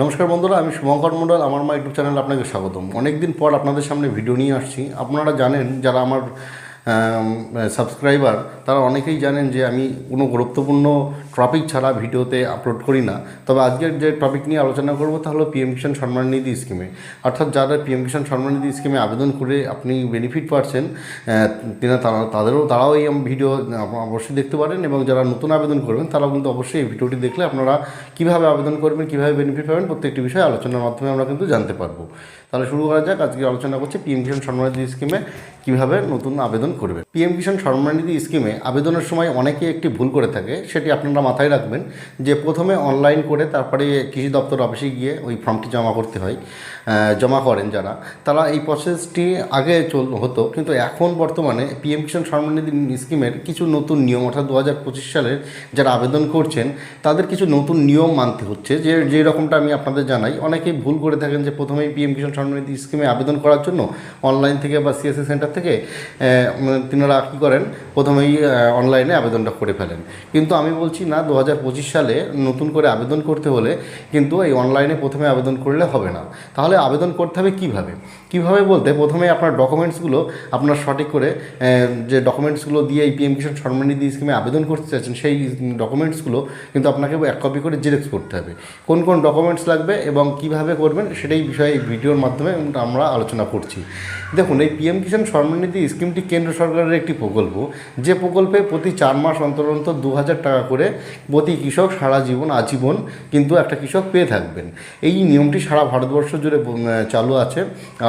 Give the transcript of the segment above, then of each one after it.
নমস্কার বন্ধুরা, আমি শুভঙ্কর মন্ডল আমার মা ইউটিউব চ্যানেল আপনাকে স্বাগতম। অনেকদিন পর আপনাদের সামনে ভিডিও নিয়ে আসছি। আপনারা জানেন, যারা আমার সাবস্ক্রাইবার তারা অনেকেই জানেন যে আমি কোনো গুরুত্বপূর্ণ টপিক ছাড়া ভিডিওতে আপলোড করি না। তবে আজকের যে টপিক নিয়ে আলোচনা করব তা হলো পিএম কিষাণ সম্মান নিধি স্কিমে অর্থাৎ যারা পিএম কিষাণ সম্মান নিধি স্কিমে আবেদন করে আপনি বেনিফিট পাচ্ছেন তিনা তারা, তাদেরও, তারাও এই ভিডিও অবশ্যই দেখতে পারেন এবং যারা নতুন আবেদন করবেন, তারাও কিন্তু অবশ্যই এই ভিডিওটি দেখলে আপনারা কীভাবে আবেদন করবেন, কীভাবে বেনিফিট পাবেন, প্রত্যেকটি বিষয়ে আলোচনার মাধ্যমে আমরা কিন্তু জানতে পারব। তাহলে শুরু করা যাক। আজকে আলোচনা করছি পিএম কিষাণ সম্মানিধি স্কিমে কীভাবে নতুন আবেদন করবে। পিএম কিষাণ সম্মানিধি স্কিমে আবেদনের সময় অনেকে একটি ভুল করে থাকে, সেটি আপনারা মাথায় রাখবেন যে প্রথমে অনলাইন করে তারপরে কৃষি দপ্তর অফিসে গিয়ে ওই ফর্মটি জমা করতে হয় জমা করেন যারা। তারা এই প্রসেসটি আগে চল হতো, কিন্তু এখন বর্তমানে পিএম কিষাণ সম্মানিধি স্কিমের কিছু নতুন নিয়ম, অর্থাৎ দু হাজার পঁচিশ সালের যারা আবেদন করছেন, তাদের কিছু নতুন নিয়ম মানতে হচ্ছে। যে যে রকমটা আমি আপনাদের জানাই, অনেকেই ভুল করে থাকেন যে প্রথমেই পিএম কিষাণ সম্মানিধি স্কিমে আবেদন করার জন্য অনলাইন থেকে বা সিএসসি সেন্টার থেকে তিনারা কী করেন? প্রথমেই অনলাইনে আবেদনটা করে ফেলেন। কিন্তু আমি বলছি, না দু হাজার পঁচিশ সালে নতুন করে আবেদন করতে হলে কিন্তু এই অনলাইনে প্রথমে আবেদন করলে হবে না। তাহলে আবেদন করতে হবে কীভাবে? কীভাবে বলতে, প্রথমে আপনার ডকুমেন্টসগুলো আপনার সঠিক করে যে ডকুমেন্টসগুলো দিয়ে এই পিএম কিষাণ সম্মানিধি স্কিমে আবেদন করতে চাচ্ছেন সেই ডকুমেন্টসগুলো কিন্তু আপনাকে এক কপি করে জেরক্স করতে হবে। কোন কোন ডকুমেন্টস লাগবে এবং কীভাবে করবেন, সেটাই বিষয়ে এই ভিডিওর মাধ্যমে আমরা আলোচনা করছি। দেখুন, এই পিএম কিষাণ সম্মানিধি স্কিমটি কেন্দ্র সরকারের একটি প্রকল্প। যে প্রকল্পে প্রতি চার মাস অন্তর অন্তর দু হাজার টাকা করে প্রতি কৃষক সারা জীবন আজীবন কিন্তু একটা কৃষক পেয়ে থাকবেন। এই নিয়মটি সারা ভারতবর্ষ জুড়ে চালু আছে।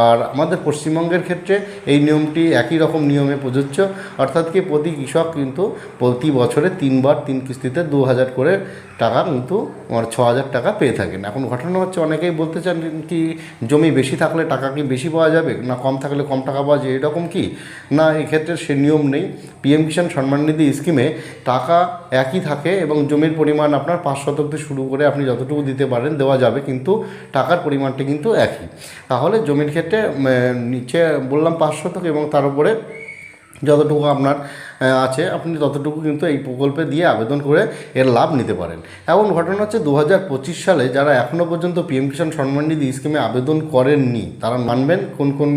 আর আমাদের পশ্চিমবঙ্গের ক্ষেত্রে এই নিয়মটি একই রকম নিয়মে প্রযোজ্য। অর্থাৎ কি প্রতি কৃষক কিন্তু প্রতি বছরে তিনবার তিন কিস্তিতে দু হাজার করে টাকা কিন্তু আমার ছ হাজার টাকা পেয়ে থাকেন। এখন ঘটনা হচ্ছে অনেকেই বলতে চান কি, জমি বেশি থাকলে টাকা কি বেশি পাওয়া যাবে? না, কম থাকলে কম টাকা পাওয়া যায়, এরকম কি? না, এক্ষেত্রে সে নিয়ম নেই। পিএম কিষাণ সম্মান নিধি স্কিমে টাকা একই থাকে এবং জমির পরিমাণ আপনার পাঁচ শতক থেকে শুরু করে আপনি যতটুকু দিতে পারেন দেওয়া যাবে, কিন্তু টাকার পরিমাণটি কিন্তু একই। তাহলে জমির ক্ষেত্রে নিচে বললাম পাঁচ শতক এবং তার উপরে যতটুকু আপনার আছে। আপনি ততটুকু কিন্তু এই প্রকল্পে দিয়ে আবেদন করে এর লাভ নিতে পারেন। এমন ঘটনা হচ্ছে দু হাজার পঁচিশ সালে যারা এখনও পর্যন্ত পিএম কিষাণ সম্মান নিধি স্কিমে আবেদন করেননি, তারা মানবেন কোন কোন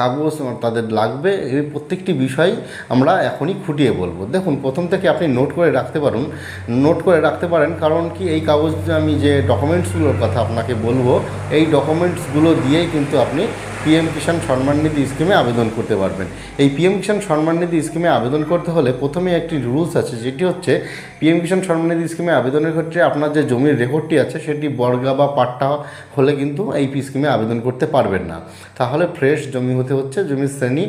কাগজ তাদের লাগবে এই প্রত্যেকটি বিষয় আমরা এখনই খুঁটিয়ে বলব। দেখুন, প্রথম থেকে আপনি নোট করে রাখতে পারুন। নোট করে রাখতে পারেন, কারণ কি এই কাগজ আমি যে ডকুমেন্টসগুলোর কথা আপনাকে বলব, এই ডকুমেন্টসগুলো দিয়েই কিন্তু আপনি পিএম কিষাণ সম্মান নিধি স্কিমে আবেদন করতে পারবেন। এই পিএম কিষাণ সম্মান নিধি স্কিমে আবেদন করতে হলে প্রথমে একটি রুলস আছে, যেটি হচ্ছে পিএম কিষাণ সম্মান নিধি স্কিমে আবেদনের ক্ষেত্রে আপনার যে জমির রেকর্ডটি আছে, সেটি বর্গা বা পাট্টা হলে কিন্তু এই পি স্কিমে আবেদন করতে পারবেন না। তাহলে ফ্রেশ জমি হতে হচ্ছে জমির শ্রেণি,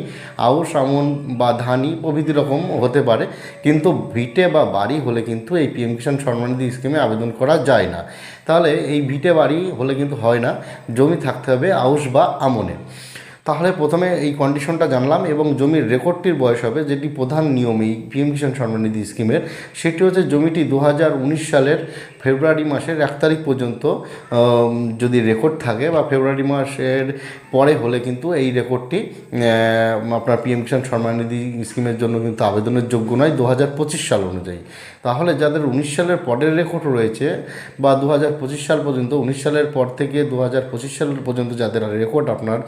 আউশ, আমন বা ধানি প্রভৃতি রকম হতে পারে, কিন্তু ভিটে বা বাড়ি হলে কিন্তু এই পিএম কিষাণ সম্মান নিধি স্কিমে আবেদন করা যায় না। তাহলে এই ভিটে বাড়ি হলে কিন্তু হয় না, জমি থাকতে হবে আউশ বা আমনে। তাহলে প্রথমে এই কন্ডিশনটা জানলাম এবং জমির রেকর্ডটির বয়স হবে, যেটি প্রধান নিয়ম এই পিএম কিষাণ সম্মানিধি স্কিমের, সেটি হচ্ছে জমিটি দু হাজার উনিশ সালের ফেব্রুয়ারি মাসের এক তারিখ পর্যন্ত যদি রেকর্ড থাকে বা ফেব্রুয়ারি মাসের পরে হলে কিন্তু এই রেকর্ডটি আপনার পিএম কিষাণ সম্মানিধি স্কিমের জন্য কিন্তু আবেদনের যোগ্য নয় দু সাল অনুযায়ী। তাহলে যাদের উনিশ সালের পরের রেকর্ড রয়েছে বা দু হাজার পঁচিশ সাল পর্যন্ত, উনিশ সালের পর থেকে দু হাজার পঁচিশ সাল পর্যন্ত যাদের রেকর্ড আপনার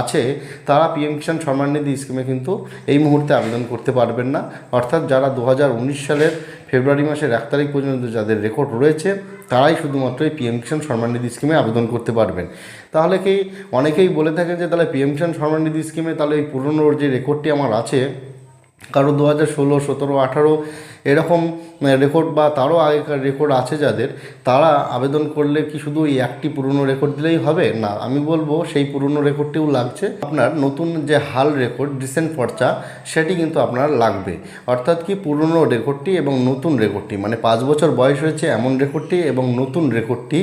আছে, তারা পিএম কিষাণ সম্মান নিধি স্কিমে কিন্তু এই মুহূর্তে আবেদন করতে পারবেন না। অর্থাৎ যারা দু হাজার উনিশ সালের ফেব্রুয়ারি মাসের এক তারিখ পর্যন্ত যাদের রেকর্ড রয়েছে, তারাই শুধুমাত্র এই পিএম কিষাণ সম্মাননিধি স্কিমে আবেদন করতে পারবেন। তাহলে কি অনেকেই বলে থাকেন যে, তাহলে পিএম কিষাণ সম্মাননিধি স্কিমে তাহলে এই পুরনো যে রেকর্ডটি আমার আছে কারও দু হাজার ষোলো, সতেরো, আঠারো এরকম রেকর্ড বা তারও আগেকার রেকর্ড আছে যাদের, তারা আবেদন করলে কি শুধু এই একটি পুরনো রেকর্ড দিলেই হবে? না, আমি বলব সেই পুরনো রেকর্ডটিও লাগছে। আপনার নতুন যে হাল রেকর্ড রিসেন্ট পর্চা, সেটি কিন্তু আপনার লাগবে। অর্থাৎ কি পুরনো রেকর্ডটি এবং নতুন রেকর্ডটি মানে পাঁচ বছর বয়স হয়েছে এমন রেকর্ডটি এবং নতুন রেকর্ডটি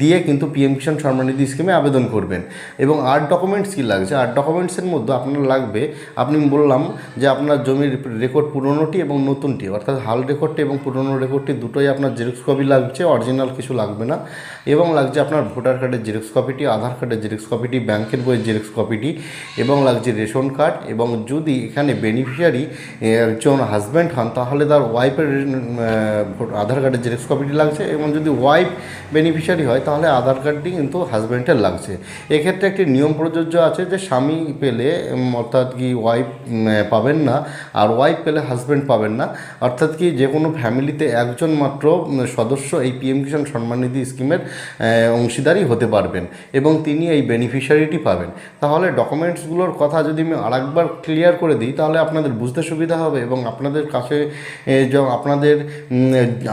দিয়ে কিন্তু পিএম কিষাণ সম্মানিধি স্কিমে আবেদন করবেন। এবং আর্ট ডকুমেন্টস কী লাগছে? আর্ট ডকুমেন্টসের মধ্যে আপনার লাগবে, আপনি বললাম যে আপনার জমির রেকর্ড পুরনোটি এবং নতুনটি, অর্থাৎ হাল রেকর্ডটি এবং পুরনো রেকর্ডটি দুটোই আপনার জেরক্স কপি লাগছে অরিজিনাল কিছু লাগবে না। এবং লাগছে আপনার ভোটার কার্ডের জেরক্স কপিটি আধার কার্ডের জেরক্স কপিটি ব্যাংকের বইয়ের জেরক্স কপিটি এবং লাগছে রেশন কার্ড এবং যদি এখানে বেনিফিশিয়ারি একজন হাজব্যান্ড হন, তাহলে তার ওয়াইফের আধার কার্ডের জেরক্স কপিটি লাগছে। এবং যদি ওয়াইফ বেনিফিশিয়ারি হয়, তাহলে আধার কার্ডটি কিন্তু হাজব্যান্ডের লাগছে। এক্ষেত্রে একটি নিয়ম প্রযোজ্য আছে যে, স্বামী পেলে অর্থাৎ কি ওয়াইফ পাবেন না, আর ওয়াইফ পেলে হাজব্যান্ড পাবেন না। অর্থাৎ কি যে কোনো ফ্যামিলিতে একজন মাত্র সদস্য এই পিএম কিষাণ সম্মান নিধি স্কিমের অংশীদারই হতে পারবেন এবং তিনি এই বেনিফিশিয়ারিটি পাবেন। তাহলে ডকুমেন্টসগুলোর কথা যদি আমি আরেকবার ক্লিয়ার করে দিই, তাহলে আপনাদের বুঝতে সুবিধা হবে এবং আপনাদের কাছে আপনাদের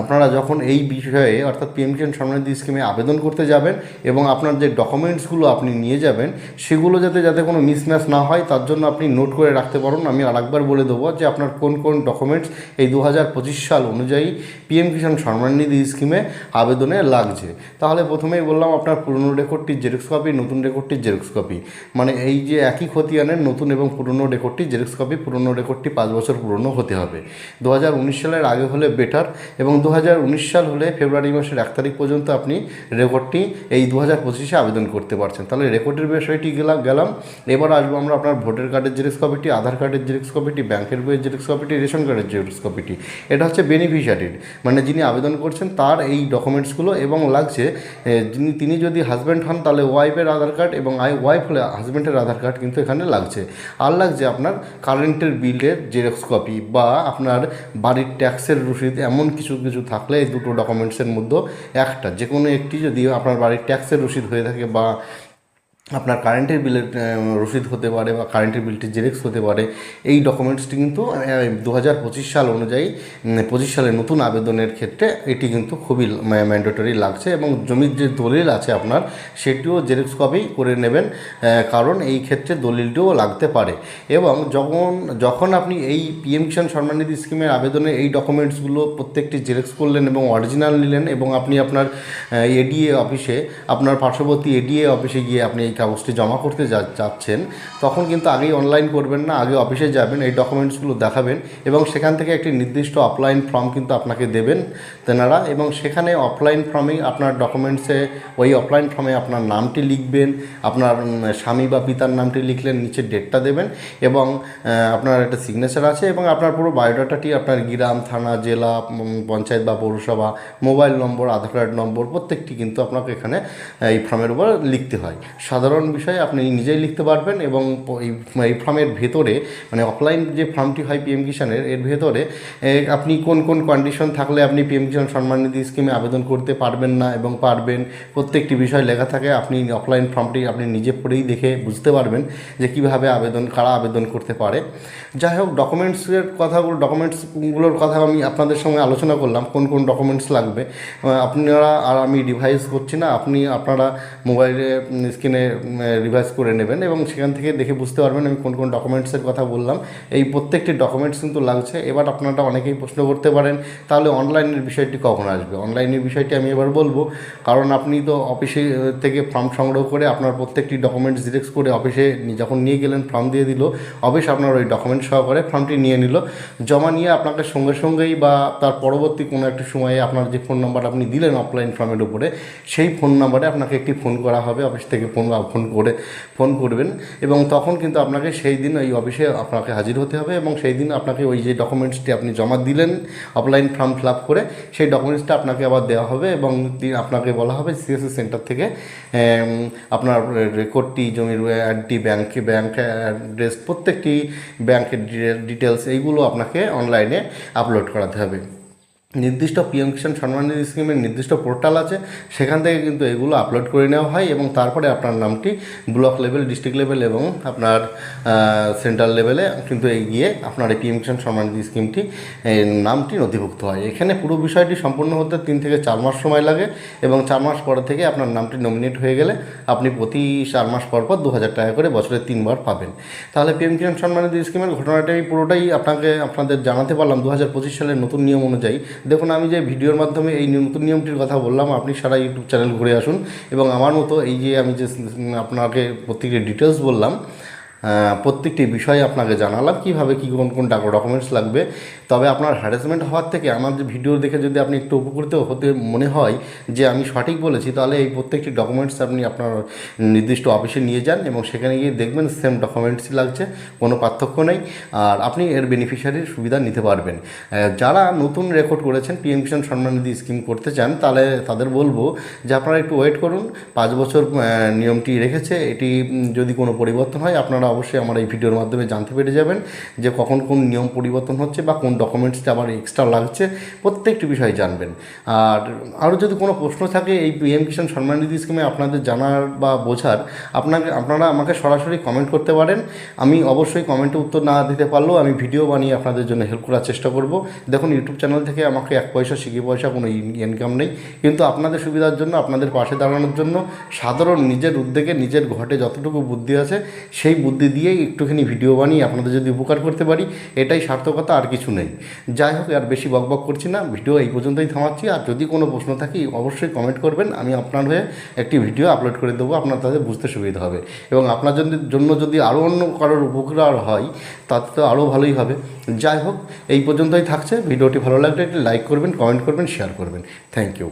আপনারা যখন এই বিষয়ে অর্থাৎ পিএম কিষাণ সম্মান নিধি স্কিমে আবেদন করতে যাবেন এবং আপনার যে ডকুমেন্টসগুলো আপনি নিয়ে যাবেন, সেগুলো যাতে যাতে কোনো মিসম্যাচ না হয়, তার জন্য আপনি নোট করে রাখতে পারুন। আমি আরেকবার বলে দেবো যে আপনার কোন কোন ডকুমেন্টস এই দু হাজার পঁচিশ সাল অনুযায়ী পিএম কিষাণ সম্মান নিধি স্কিমে আবেদনে লাগছে। তাহলে প্রথমেই বললাম আপনার পুরনো রেকর্ডটির জেরক্স কপি, নতুন রেকর্ডটির জেরক্স কপি। মানে এই যে একই খতিয়ানের নতুন এবং পুরনো রেকর্ডটি, জেরক্স কপি, পুরনো রেকর্ডটি পাঁচ বছর পুরনো হতে হবে। দু হাজার উনিশ সালের আগে হলে বেটার এবং দু হাজার উনিশ সাল হলে ফেব্রুয়ারি মাসের এক তারিখ পর্যন্ত আপনি রেকর্ডটি এই দু হাজার পঁচিশে আবেদন করতে পারছেন। তাহলে রেকর্ডের বিষয়টি গেলাম গেলাম। এবার আসব আমরা আপনার ভোটার কার্ডের জেরক্স কপিটি, আধার কার্ডের জেরক্স কপিটি, ব্যাংকের বইয়ের জেরক্স কপিটি, রেশন কার্ডের জেরক্স কপিটি। এটা হচ্ছে বেনিফিশিয়ারির মানে যিনি আবেদন করছেন তার এই ডকুমেন্টসগুলো এবং লাগছে যিনি, তিনি যদি হাজব্যান্ড হন তাহলে ওয়াইফের আধার কার্ড এবং আই ওয়াইফ হলে হাজব্যান্ডের আধার কার্ড কিন্তু এখানে লাগছে। আর লাগছে আপনার কারেন্টের বিলের জেরক্স কপি বা আপনার বাড়ির ট্যাক্সের রসিদ এমন কিছু কিছু থাকলে এই দুটো ডকুমেন্টসের মধ্যে একটা। যে কোনো একটি যদি আপনার বাড়ির ট্যাক্সের রসিদ হয়ে থাকে বা আপনার কারেন্টের বিলের রসিদ হতে পারে বা কারেন্টের বিলটি জেরেক্স হতে পারে, এই ডকুমেন্টসটি কিন্তু দু হাজার পঁচিশ সাল অনুযায়ী পঁচিশ সালে নতুন আবেদনের ক্ষেত্রে এটি কিন্তু খুবই ম্যান্ডেটরি লাগছে এবং জমির যে দলিল আছে আপনার, সেটিও জেরক্স কপি করে নেবেন কারণ এই ক্ষেত্রে দলিলটিও লাগতে পারে। এবং যখন যখন আপনি এই পিএম কিষাণ সম্মান নিধি স্কিমের আবেদনে এই ডকুমেন্টসগুলো প্রত্যেকটি জেরক্স করলেন এবং অরিজিনাল নিলেন এবং আপনি আপনার এডিএ অফিসে আপনার পার্শ্ববর্তী এডিএ অফিসে গিয়ে আপনি এই কাগজটি জমা করতে যাচ্ছেন, তখন কিন্তু আগেই অনলাইন করবেন না, আগে অফিসে যাবেন, এই ডকুমেন্টসগুলো দেখাবেন এবং সেখান থেকে একটি নির্দিষ্ট অফলাইন ফর্ম কিন্তু আপনাকে দেবেন তেনারা এবং সেখানে অফলাইন ফর্মেই আপনার ডকুমেন্টসে ওই অফলাইন ফর্মে আপনার নামটি লিখবেন, আপনার স্বামী বা পিতার নামটি লিখলেন, নিচে ডেটটা দেবেন এবং আপনার একটা সিগনেচার আছে এবং আপনার পুরো বায়োডাটাটি আপনার গ্রাম, থানা, জেলা পঞ্চায়েত বা পৌরসভা মোবাইল নম্বর আধার কার্ড নম্বর প্রত্যেকটি কিন্তু আপনাকে এখানে এই ফর্মের উপর লিখতে হয়। সাধারণ বিষয়ে, আপনি নিজেই লিখতে পারবেন এবং এই ফর্মের ভেতরে মানে অফলাইন যে ফর্মটি হয় পিএম কিষাণের এর ভেতরে আপনি কোন কোন কন্ডিশন থাকলে আপনি পিএম কিষাণ সম্মান নিধি স্কিমে আবেদন করতে পারবেন না এবং পারবেন। প্রত্যেকটি বিষয় লেখা থাকে, আপনি অফলাইন ফর্মটি আপনি নিজে পড়েই দেখে বুঝতে পারবেন যে কীভাবে আবেদন, কারা আবেদন করতে পারে। যাই হোক ডকুমেন্টসের কথাগুলো ডকুমেন্টসগুলোর কথা আমি আপনাদের সঙ্গে আলোচনা করলাম, কোন কোন ডকুমেন্টস লাগবে। আপনারা আর আমি ডিভাইস করছি না, আপনি, আপনারা মোবাইলে স্ক্রিনে রিভাইজ করে নেবেন এবং সেখান থেকে দেখে বুঝতে পারবেন আমি কোন কোন ডকুমেন্টসের কথা বললাম। এই প্রত্যেকটি ডকুমেন্টস কিন্তু লাগছে। এবার আপনারা অনেকেই প্রশ্ন করতে পারেন, তাহলে অনলাইনের বিষয়টি কখন আসবে? অনলাইনের বিষয়টি আমি এবার বলব। কারণ আপনি তো অফিসে থেকে ফর্ম সংগ্রহ করে আপনার প্রত্যেকটি ডকুমেন্টস ডিরেক্ট করে অফিসে যখন নিয়ে গেলেন ফর্ম দিয়ে দিল অফিস আপনার ওই ডকুমেন্ট সহকারে ফর্মটি নিয়ে নিল। জমা নিয়ে আপনাকে সঙ্গে সঙ্গেই বা তার পরবর্তী কোনো একটা সময়ে আপনার যে ফোন নাম্বার আপনি দিলেন অফলাইন ফর্মের উপরে, সেই ফোন নাম্বারে আপনাকে একটি ফোন করা হবে। অফিস থেকে ফোন ফোন করে, ফোন করবেন এবং তখন কিন্তু আপনাকে সেই দিন ওই অফিসে আপনাকে হাজির হতে হবে এবং সেই দিন আপনাকে ওই যে ডকুমেন্টসটি আপনি জমা দিলেন, অফলাইন ফর্ম ফিল আপ করে, সেই ডকুমেন্টসটা আপনাকে আবার দেওয়া হবে এবং আপনাকে বলা হবে সিএসসি সেন্টার থেকে আপনার রেকর্ডটি, জমির অ্যাডটি ব্যাংকে, ব্যাংক অ্যাড্রেস, প্রত্যেকটি ব্যাংকের ডিটেলস, এইগুলো আপনাকে অনলাইনে আপলোড করাতে হবে। নির্দিষ্ট পিএম কিষাণ সম্মান নিধি স্কিমের নির্দিষ্ট পোর্টাল আছে, সেখান থেকে কিন্তু এগুলো আপলোড করে নেওয়া হয় এবং তারপরে আপনার নামটি ব্লক লেভেল, ডিস্ট্রিক্ট লেভেল এবং আপনার সেন্ট্রাল লেভেলে কিন্তু এগিয়ে আপনার এই পিএম কিষাণ সম্মান নিধি স্কিমটি নামটি নথিভুক্ত হয়। এখানে পুরো বিষয়টি সম্পূর্ণ হতে তিন থেকে চার মাস সময় লাগে এবং চার মাস পরে থেকে আপনার নামটি নমিনেট হয়ে গেলে আপনি প্রতি চার মাস পর পর দু হাজার টাকা করে বছরে তিনবার পাবেন। তাহলে পিএম কিষাণ সম্মান নিধি স্কিমের ঘটনাটাই পুরোটাই আপনাকে, আপনাদের জানাতে পারলাম। দু হাজার পঁচিশ সালের নতুন নিয়ম অনুযায়ী দেখুন, আমি যে ভিডিওর মাধ্যমে এই নতুন নিয়মটির কথা বললাম, আপনি সারা ইউটিউব চ্যানেল ঘুরে আসুন। এবং আমার মতো এই যে আমি যে আপনাকে প্রত্যেকটি ডিটেলস বললাম প্রত্যেকটি বিষয়ে আপনাকে জানালাম, কীভাবে, কী, কোন কোন ডকুমেন্টস লাগবে। তবে আপনার হ্যারাসমেন্ট হওয়ার থেকে আমার ভিডিও দেখে যদি আপনি একটু উপকৃত হতে মনে হয় যে আমি সঠিক বলেছি, তাহলে এই প্রত্যেকটি ডকুমেন্টস আপনি আপনার নির্দিষ্ট অফিসে নিয়ে যান এবং সেখানে গিয়ে দেখবেন সেম ডকুমেন্টসই লাগছে, কোনো পার্থক্য নেই। আর আপনি এর বেনিফিশিয়ারির সুবিধা নিতে পারবেন। যারা নতুন রেকর্ড করেছেন পিএম কিষাণ সম্মান নিধি স্কিম করতে চান, তাহলে তাদের বলব যে আপনারা একটু ওয়েট করুন। পাঁচ বছর নিয়মটি রেখেছে, এটি যদি কোনো পরিবর্তন হয়, আপনারা অবশ্যই আমার এই ভিডিওর মাধ্যমে জানতে পেরে যাবেন যে কখন কোন নিয়ম পরিবর্তন হচ্ছে বা কোন ডকুমেন্টসটা আবার এক্সট্রা লাগছে, প্রত্যেকটি বিষয় জানবেন। আর আরও যদি কোনো প্রশ্ন থাকে এই পিএম কিষাণ সম্মান নিধি স্কিমে আপনাদের জানার বা বোঝার, আপনাকে, আপনারা আমাকে সরাসরি কমেন্ট করতে পারেন। আমি অবশ্যই কমেন্টে উত্তর না দিতে পারলেও আমি ভিডিও বানিয়ে আপনাদের জন্য হেল্প করার চেষ্টা করব। দেখুন ইউটিউব চ্যানেল থেকে আমাকে এক পয়সা শিখি পয়সা কোনো ইনকাম নেই। কিন্তু আপনাদের সুবিধার জন্য, আপনাদের পাশে দাঁড়ানোর জন্য, সাধারণ নিজের উদ্যোগে, নিজের ঘটে যতটুকু বুদ্ধি আছে, সেই বুদ্ধি দিয়েই একটুখানি ভিডিও বানিয়ে আপনাদের যদি উপকার করতে পারি, এটাই সার্থকতা, আর কিছু নেই। যাই হোক, আর বেশি বকবক করছি না ভিডিও এই পর্যন্তই থামাচ্ছি, আর যদি কোনো প্রশ্ন থাকে, অবশ্যই কমেন্ট করবেন, আমি আপনার হয়ে একটি ভিডিও আপলোড করে দেবো, আপনার তাদের বুঝতে সুবিধা হবে। এবং আপনার জন্য যদি আরও অন্য কারোর উপকার হয়, তাতে তো আরও ভালোই হবে। যাই হোক, এই পর্যন্তই থাকছে ভিডিওটি ভালো লাগলে একটি লাইক করবেন কমেন্ট করবেন শেয়ার করবেন। Thank you